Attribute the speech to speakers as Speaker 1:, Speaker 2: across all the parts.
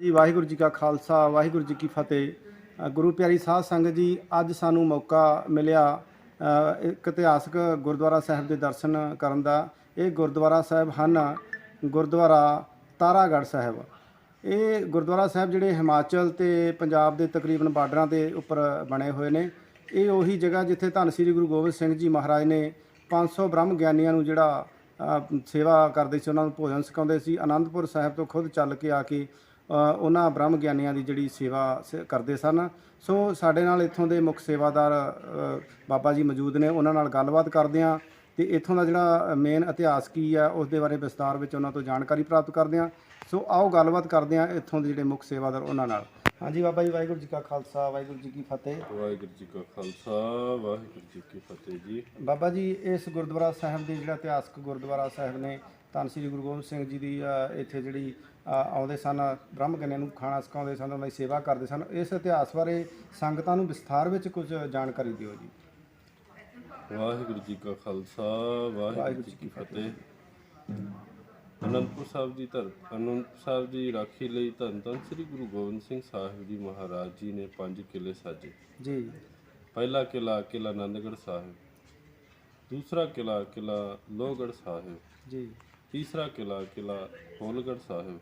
Speaker 1: ਜੀ, ਵਾਹਿਗੁਰੂ ਜੀ ਕਾ ਖਾਲਸਾ, ਵਾਹਿਗੁਰੂ ਜੀ ਕੀ ਫਤਿਹ। ਗੁਰੂ ਪਿਆਰੀ ਸਾਧ ਸੰਗਤ ਜੀ, ਅੱਜ ਸਾਨੂੰ ਮੌਕਾ ਮਿਲਿਆ ਇੱਕ ਇਤਿਹਾਸਕ ਗੁਰਦੁਆਰਾ ਸਾਹਿਬ ਦੇ ਦਰਸ਼ਨ ਕਰਨ ਦਾ। ਇਹ ਗੁਰਦੁਆਰਾ ਸਾਹਿਬ ਹਨ ਗੁਰਦੁਆਰਾ ਤਾਰਾਗੜ੍ਹ ਸਾਹਿਬ। ਇਹ ਗੁਰਦੁਆਰਾ ਸਾਹਿਬ ਜਿਹੜੇ ਹਿਮਾਚਲ ਤੇ ਪੰਜਾਬ ਦੇ ਤਕਰੀਬਨ ਬਾਰਡਰਾਂ ਦੇ ਉੱਪਰ ਬਣੇ ਹੋਏ ਨੇ। ਇਹ ਉਹੀ ਜਗ੍ਹਾ ਜਿੱਥੇ ਧੰਨ ਸ੍ਰੀ ਗੁਰੂ ਗੋਬਿੰਦ ਸਿੰਘ ਜੀ ਮਹਾਰਾਜ ਨੇ 500 ਬ੍ਰਹਮ ਗਿਆਨੀਆਂ ਨੂੰ ਜਿਹੜਾ ਸੇਵਾ ਕਰਦੇ ਸੀ, ਉਹਨਾਂ ਨੂੰ ਭੋਜਨ ਛਕਾਉਂਦੇ ਸੀ। ਆਨੰਦਪੁਰ ਸਾਹਿਬ ਤੋਂ ਖੁਦ ਚੱਲ ਕੇ ਆ ਕੇ ਉਹਨਾਂ ਬ੍ਰਹਮ ਗਿਆਨੀਆਂ ਦੀ ਜਿਹੜੀ ਸੇਵਾ ਕਰਦੇ ਸਨ। ਸੋ ਸਾਡੇ ਨਾਲ ਇੱਥੋਂ ਦੇ ਮੁੱਖ ਸੇਵਾਦਾਰ ਬਾਬਾ ਜੀ ਮੌਜੂਦ ਨੇ। ਉਹਨਾਂ ਨਾਲ ਗੱਲਬਾਤ ਕਰਦੇ ਹਾਂ ਤੇ ਇੱਥੋਂ ਦਾ ਜਿਹੜਾ ਮੇਨ ਇਤਿਹਾਸ ਕੀ ਆ ਉਸ ਦੇ ਬਾਰੇ ਵਿਸਤਾਰ ਵਿੱਚ ਉਹਨਾਂ ਤੋਂ ਜਾਣਕਾਰੀ ਪ੍ਰਾਪਤ ਕਰਦੇ ਹਾਂ। ਸੋ ਆਓ ਗੱਲਬਾਤ ਕਰਦੇ ਹਾਂ ਇੱਥੋਂ ਦੇ ਜਿਹੜੇ ਮੁੱਖ ਸੇਵਾਦਾਰ ਉਹਨਾਂ ਨਾਲ। ਹਾਂਜੀ ਬਾਬਾ ਜੀ ਵਾਹਿਗੁਰੂ ਜੀ ਕਾ ਖਾਲਸਾ ਵਾਹਿਗੁਰੂ ਜੀ ਕੀ ਫਤਿਹ।
Speaker 2: ਵਾਹਿਗੁਰੂ ਜੀ ਕਾ ਖਾਲਸਾ ਵਾਹਿਗੁਰੂ ਜੀ ਕੀ ਫਤਿਹ ਜੀ।
Speaker 1: ਬਾਬਾ ਜੀ ਇਸ ਗੁਰਦੁਆਰਾ ਸਾਹਿਬ ਦੇ ਜਿਹੜਾ ਇਤਿਹਾਸਕ ਗੁਰਦੁਆਰਾ ਸਾਹਿਬ ਨੇ ਧੰਨ ਸ੍ਰੀ ਗੁਰੂ ਗੋਬਿੰਦ ਸਿੰਘ ਜੀ ਦੀ ਇੱਥੇ ਜਿਹੜੀ ਆਉਂਦੇ ਸਨ ਬ੍ਰਹਮ ਗਿਆਨੀਆਂ ਨੂੰ ਖਾਣਾ ਸਿਖਾਉਂਦੇ ਸਨ ਉਹਨਾਂ ਦੀ ਸੇਵਾ ਕਰਦੇ ਸਨ। ਇਸ ਇਤਿਹਾਸ ਬਾਰੇ ਸੰਗਤਾਂ ਨੂੰ ਵਿਸਥਾਰ ਵਿੱਚ ਕੁਝ ਜਾਣਕਾਰੀ ਦਿਓ ਜੀ।
Speaker 2: ਵਾਹਿਗੁਰੂ ਜੀ ਕਾ ਖਾਲਸਾ ਵਾਹਿਗੁਰੂ ਜੀ ਕੀ ਫਤਿਹ। ਅਨੰਦਪੁਰ ਸਾਹਿਬ ਦੀ ਧਰ ਅਨੰਦਪੁਰ ਸਾਹਿਬ ਦੀ ਰਾਖੀ ਲਈ ਧੰਨ ਧੰਨ ਸ੍ਰੀ ਗੁਰੂ ਗੋਬਿੰਦ ਸਿੰਘ ਸਾਹਿਬ ਜੀ ਮਹਾਰਾਜ ਜੀ ਨੇ ਪੰਜ ਕਿਲੇ ਸਾਜੇ।
Speaker 1: ਜੀ।
Speaker 2: ਪਹਿਲਾ ਕਿਲਾ ਕਿਲਾ ਆਨੰਦਗੜ੍ਹ ਸਾਹਿਬ ਦੂਸਰਾ ਕਿਲਾ ਕਿਲਾ ਲੋਹਗੜ੍ਹ ਸਾਹਿਬ।
Speaker 1: ਜੀ।
Speaker 2: ਤੀਸਰਾ ਕਿਲਾ ਕਿਲਾ ਹੋਲਗੜ੍ਹ ਸਾਹਿਬ।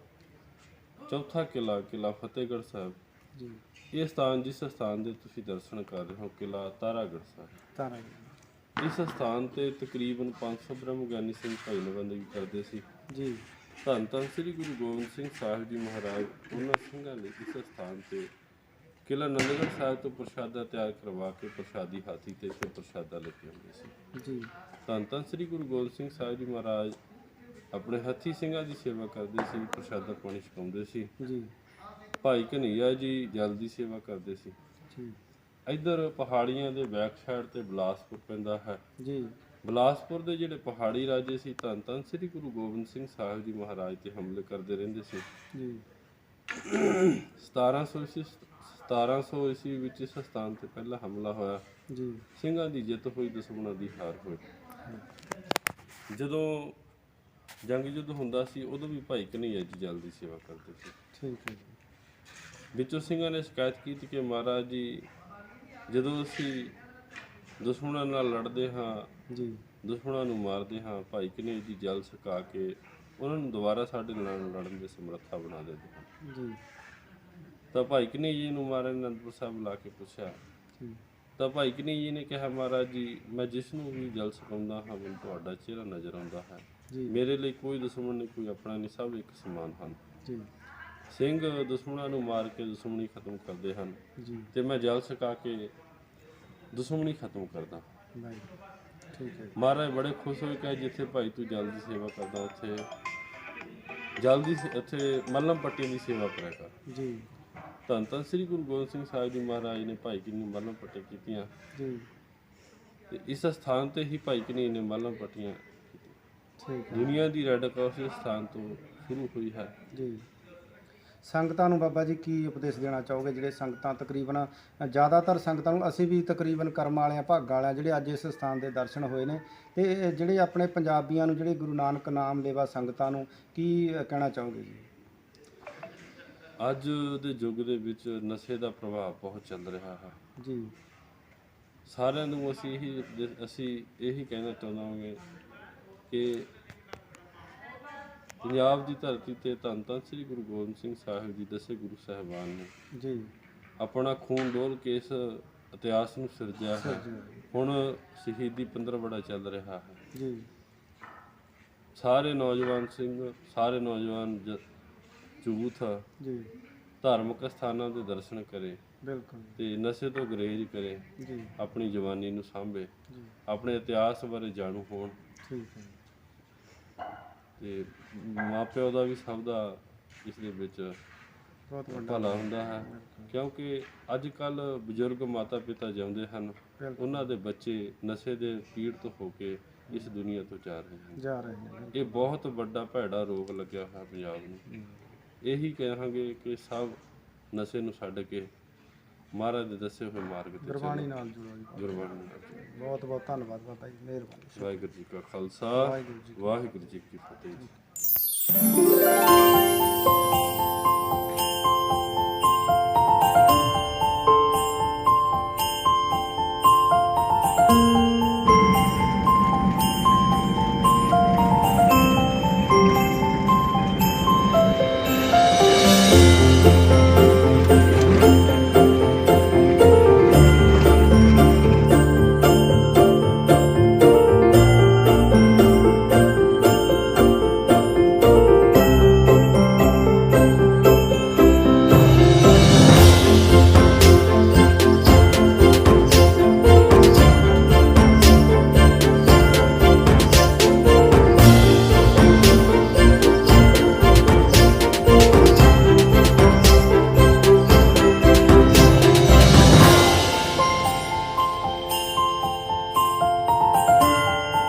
Speaker 2: ਚੌਥਾ ਕਿਲਾ ਕਿਲਾ ਫਤਿਹਗੜ੍ਹ ਸਾਹਿਬ।
Speaker 1: ਜੀ।
Speaker 2: ਇਹ ਸਥਾਨ ਜਿਸ ਸਥਾਨ ਦੇ ਤੁਸੀਂ ਦਰਸ਼ਨ ਕਰ ਰਹੇ ਹੋ ਕਿਲਾ ਤਾਰਾਗੜ੍ਹ ਸਾਹਿਬ।
Speaker 1: ਤਾਰਾ
Speaker 2: ਇਸ ਸਥਾਨ ਤੇ ਤਕਰੀਬਨ 500 ਬ੍ਰਹਮ ਗਿਆਨੀ ਸਿੰਘ ਭਾਈ ਨਵੰਦਗੀ ਕਰਦੇ ਸੀ।
Speaker 1: ਜੀ।
Speaker 2: ਧੰਨ ਧੰਨ ਸ੍ਰੀ ਗੁਰੂ ਗੋਬਿੰਦ ਸਿੰਘ ਸਾਹਿਬ ਜੀ ਮਹਾਰਾਜ ਉਹਨਾਂ ਸਿੰਘਾਂ ਲਈ ਇਸ ਸਥਾਨ ਤੇ ਕਿਲਾ ਨੰਦਗੜ੍ਹ ਸਾਹਿਬ ਤੋਂ ਪ੍ਰਸ਼ਾਦਾ ਤਿਆਰ ਕਰਵਾ ਕੇ ਪ੍ਰਸ਼ਾਦੀ ਹਾਥੀ ਤੇ ਫਿਰ ਪ੍ਰਸ਼ਾਦਾ ਲੈ ਕੇ ਆਉਂਦੇ ਸੀ।
Speaker 1: ਜੀ।
Speaker 2: ਧੰਨ ਧੰਨ ਸ੍ਰੀ ਗੁਰੂ ਗੋਬਿੰਦ ਸਿੰਘ ਸਾਹਿਬ ਜੀ ਮਹਾਰਾਜ ਆਪਣੇ ਹੱਥੀ ਸਿੰਘਾਂ ਦੀ ਸੇਵਾ ਕਰਦੇ ਸੀ ਪ੍ਰਸ਼ਾਦਾ ਪਾਣੀ ਛਕਾਉਂਦੇ ਸੀ।
Speaker 1: ਜੀ।
Speaker 2: ਭਾਈ ਕਨਈਆ ਜੀ ਜਲ ਦੀ ਸੇਵਾ ਕਰਦੇ ਸੀ।
Speaker 1: ਜੀ।
Speaker 2: ਇੱਧਰ ਪਹਾੜੀਆਂ ਦੇ ਬੈਕ ਸਾਈਡ ਤੇ ਬਿਲਾਸਪੁਰ ਪੈਂਦਾ ਹੈ।
Speaker 1: ਜੀ।
Speaker 2: ਬਿਲਾਸਪੁਰ ਦੇ ਜਿਹੜੇ ਪਹਾੜੀ ਰਾਜੇ ਸੀ ਧੰਨ ਧੰਨ ਸ੍ਰੀ ਗੁਰੂ ਗੋਬਿੰਦ ਸਿੰਘ ਸਾਹਿਬ ਜੀ ਮਹਾਰਾਜ ਤੇ ਹਮਲੇ ਕਰਦੇ ਰਹਿੰਦੇ ਸੀ।
Speaker 1: ਜੀ।
Speaker 2: 1700 ਈਸਵੀ 1700 ਈਸਵੀ ਵਿੱਚ ਇਸ ਸਥਾਨ ਤੇ ਪਹਿਲਾ ਹਮਲਾ ਹੋਇਆ।
Speaker 1: ਜੀ।
Speaker 2: ਸਿੰਘਾਂ ਦੀ ਜਿੱਤ ਹੋਈ ਦੁਸ਼ਮਣਾਂ ਦੀ ਹਾਰ ਹੋਈ। ਜਦੋਂ ਜੰਗ ਯੁੱਧ ਹੁੰਦਾ ਸੀ ਉਦੋਂ ਵੀ ਭਾਈ ਕਨਈਆ ਜੀ ਜਲ ਦੀ ਸੇਵਾ ਕਰਦੇ ਸੀ।
Speaker 1: ਠੀਕ ਹੈ ਜੀ।
Speaker 2: ਵਿੱਚੋਂ ਸਿੰਘਾਂ ਨੇ ਸ਼ਿਕਾਇਤ ਕੀਤੀ ਕਿ ਮਹਾਰਾਜ ਜੀ ਜਦੋਂ ਅਸੀਂ ਦੁਸ਼ਮਣਾਂ ਨਾਲ ਲੜਦੇ ਹਾਂ
Speaker 1: ਜੀ।
Speaker 2: ਦੁਸ਼ਮਣਾਂ ਨੂੰ ਮਾਰਦੇ ਹਾਂ ਭਾਈ ਕਨਈਆ ਜੀ ਜਲ ਸਕਾ ਕੇ ਉਹਨਾਂ ਨੂੰ ਦੁਬਾਰਾ ਸਾਡੇ ਨਾਲ ਲੜਨ ਦੇ ਸਮਰੱਥਾ ਬਣਾ ਦਿੰਦੇ ਹਨ।
Speaker 1: ਜੀ।
Speaker 2: ਤਾਂ ਭਾਈ ਕਨਈਆ ਜੀ ਨੂੰ ਮਹਾਰਾਜ ਨੇ ਅਨੰਦਪੁਰ ਸਾਹਿਬ ਲਾ ਕੇ ਪੁੱਛਿਆ।
Speaker 1: ਜੀ।
Speaker 2: ਤਾਂ ਭਾਈ ਕਨਈਆ ਜੀ ਨੇ ਕਿਹਾ ਮਹਾਰਾਜ ਜੀ ਮੈਂ ਜਿਸ ਨੂੰ ਵੀ ਜਲ ਸਕਾਉਂਦਾ ਹਾਂ ਮੈਨੂੰ ਤੁਹਾਡਾ ਚਿਹਰਾ ਨਜ਼ਰ ਆਉਂਦਾ ਹੈ। ਮੇਰੇ ਲਈ ਕੋਈ ਦੁਸ਼ਮਣ ਨਹੀਂ ਕੋਈ ਆਪਣਾ ਨਹੀਂ ਸਭ ਇੱਕ ਸਮਾਨ ਹਨ।
Speaker 1: ਜੀ।
Speaker 2: ਸਿੰਘ ਦੁਸ਼ਮਣਾਂ ਨੂੰ ਮਾਰ ਕੇ ਦੁਸ਼ਮਣੀ ਖਤਮ ਕਰਦੇ ਹਨ।
Speaker 1: ਜੀ।
Speaker 2: ਤੇ ਮੈਂ ਜਲ ਸਕਾ ਕੇ ਦੁਸ਼ਮਣੀ ਖਤਮ ਕਰਦਾ।
Speaker 1: ਬਾਈ ਠੀਕ ਹੈ।
Speaker 2: ਮਹਾਰਾਜ ਬੜੇ ਖੁਸ਼ ਹੋਏ ਕਿ ਜਿੱਥੇ ਭਾਈ ਤੂੰ ਜਲ ਦੀ ਸੇਵਾ ਕਰਦਾ ਉੱਥੇ ਜਲਦੀ ਉੱਥੇ ਮੱਲਮ ਪੱਟੀ ਦੀ ਸੇਵਾ ਕਰਿਆ ਕਰ।
Speaker 1: ਜੀ।
Speaker 2: ਧੰਨ ਧੰਨ ਸ੍ਰੀ ਗੁਰੂ ਗੋਬਿੰਦ ਸਿੰਘ ਸਾਹਿਬ ਜੀ ਮਹਾਰਾਜ ਨੇ ਭਾਈ ਨੂੰ ਮੱਲਮ ਪੱਟੀ ਕੀਤੀਆਂ।
Speaker 1: ਜੀ।
Speaker 2: ਤੇ ਇਸ ਸਥਾਨ ਤੇ ਹੀ ਭਾਈ ਕਨੀ ਨੇ ਮੱਲਮ ਪੱਟੀਆਂ
Speaker 1: ਠੀਕ ਹੈ
Speaker 2: ਦੁਨੀਆ ਦੀ ਰੈੱਡ ਕਰਾਸ ਇਸ ਸਥਾਨ ਤੋਂ ਸ਼ੁਰੂ ਹੋਈ ਹੈ।
Speaker 1: ਜੀ। ਸੰਗਤਾਂ ਨੂੰ ਬਾਬਾ ਜੀ ਕੀ ਉਪਦੇਸ਼ ਦੇਣਾ ਚਾਹੋਗੇ? ਜਿਹੜੇ ਸੰਗਤਾਂ ਤਕਰੀਬਨ ਜ਼ਿਆਦਾਤਰ ਸੰਗਤਾਂ ਨੂੰ ਅਸੀਂ ਵੀ ਤਕਰੀਬਨ ਕਰਮ ਵਾਲਿਆਂ ਭਾਗਾਂ ਵਾਲਿਆਂ ਜਿਹੜੇ ਅੱਜ ਇਸ ਸਥਾਨ ਦੇ ਦਰਸ਼ਨ ਹੋਏ ਨੇ ਤੇ ਇਹ ਜਿਹੜੇ ਆਪਣੇ ਪੰਜਾਬੀਆਂ ਨੂੰ ਜਿਹੜੇ ਗੁਰੂ ਨਾਨਕ ਨਾਮ ਲੈਵਾ ਸੰਗਤਾਂ ਨੂੰ ਕੀ ਕਹਿਣਾ ਚਾਹੋਗੇ ਜੀ?
Speaker 2: ਅੱਜ ਦੇ ਯੁੱਗ ਦੇ ਵਿੱਚ ਨਸ਼ੇ ਦਾ ਪ੍ਰਭਾਵ ਬਹੁਤ ਚੱਲ ਰਿਹਾ ਹੈ।
Speaker 1: ਜੀ।
Speaker 2: ਸਾਰਿਆਂ ਨੂੰ ਅਸੀਂ ਇਹੀ ਅਸੀਂ ਇਹੀ ਕਹਿਣਾ ਚਾਹੁੰਦਾਂਗੇ ਕਿ ਪੰਜਾਬ ਦੀ ਧਰਤੀ ਤੇ ਧੰਨ ਧੰਨ ਸ੍ਰੀ ਗੁਰੂ ਗੋਬਿੰਦ ਸਿੰਘ ਸਾਹਿਬ ਜੀ ਦਸੇ ਗੁਰੂ ਸਾਹਿਬਾਨ ਨੇ।
Speaker 1: ਜੀ।
Speaker 2: ਆਪਣਾ ਖੂਨ ਡੋਲ ਕੇ ਇਸ ਇਤਿਹਾਸ ਨੂੰ ਸਿਰਜਿਆ ਹੈ। ਹੁਣ ਸ਼ਹੀਦੀ ਪੰਦਰਵੜਾ ਚੱਲ ਰਿਹਾ ਹੈ।
Speaker 1: ਜੀ।
Speaker 2: ਸਾਰੇ ਨੌਜਵਾਨ ਸਿੰਘ ਸਾਰੇ ਨੌਜਵਾਨ ਜ- ਯੂਥ
Speaker 1: ਜੀ।
Speaker 2: ਧਾਰਮਿਕ ਸਥਾਨਾਂ ਦੇ ਦਰਸ਼ਨ ਕਰੇ
Speaker 1: ਬਿਲਕੁਲ
Speaker 2: ਤੇ ਨਸ਼ੇ ਤੋਂ ਗੁਰੇਜ਼ ਕਰੇ
Speaker 1: ਜੀ।
Speaker 2: ਆਪਣੀ ਜਵਾਨੀ ਨੂੰ ਸਾਂਭੇ।
Speaker 1: ਜੀ।
Speaker 2: ਆਪਣੇ ਇਤਿਹਾਸ ਬਾਰੇ ਜਾਣੂ ਹੋਣ।
Speaker 1: ਠੀਕ ਹੈ
Speaker 2: ਤੇ ਮਾਪਿਓ ਦਾ ਵੀ ਸਭ ਦਾ ਇਸ ਦੇ ਵਿੱਚ
Speaker 1: ਬਹੁਤ ਵੱਡਾ
Speaker 2: ਭਲਾ ਹੁੰਦਾ ਹੈ। ਕਿਉਂਕਿ ਅੱਜ ਕੱਲ ਬਜ਼ੁਰਗ ਮਾਤਾ ਪਿਤਾ ਜਿਉਂਦੇ ਹਨ ਉਹਨਾਂ ਦੇ ਬੱਚੇ ਨਸ਼ੇ ਦੇ ਪੀੜ ਤੋਂ ਹੋ ਕੇ ਇਸ ਦੁਨੀਆ ਤੋਂ ਜਾ ਰਹੇ ਹਨ।
Speaker 1: ਜਾ ਰਹੇ ਨੇ
Speaker 2: ਇਹ ਬਹੁਤ ਵੱਡਾ ਭੈੜਾ ਰੋਗ ਲੱਗਿਆ ਹੋਇਆ ਪੰਜਾਬ ਨੂੰ। ਇਹੀ ਕਹਾਂਗੇ ਕਿ ਸਭ ਨਸ਼ੇ ਨੂੰ ਛੱਡ ਕੇ ਮਹਾਰਾਜ ਦੇ ਦੱਸੇ ਹੋਏ ਮਾਰਗ ਤੇ
Speaker 1: ਗੁਰਬਾਣੀ ਨਾਲ ਜੁੜੋ ਜੀ।
Speaker 2: ਗੁਰਬਾਣੀ ਨਾਲ।
Speaker 1: ਬਹੁਤ ਬਹੁਤ ਧੰਨਵਾਦ ਬਾਬਾ ਜੀ ਮਿਹਰਬਾਨੀ
Speaker 2: ਵਾਹਿਗੁਰੂ ਜੀ ਕਾ ਖਾਲਸਾ ਵਾਹਿਗੁਰੂ ਜੀ ਕੀ ਫਤਿਹ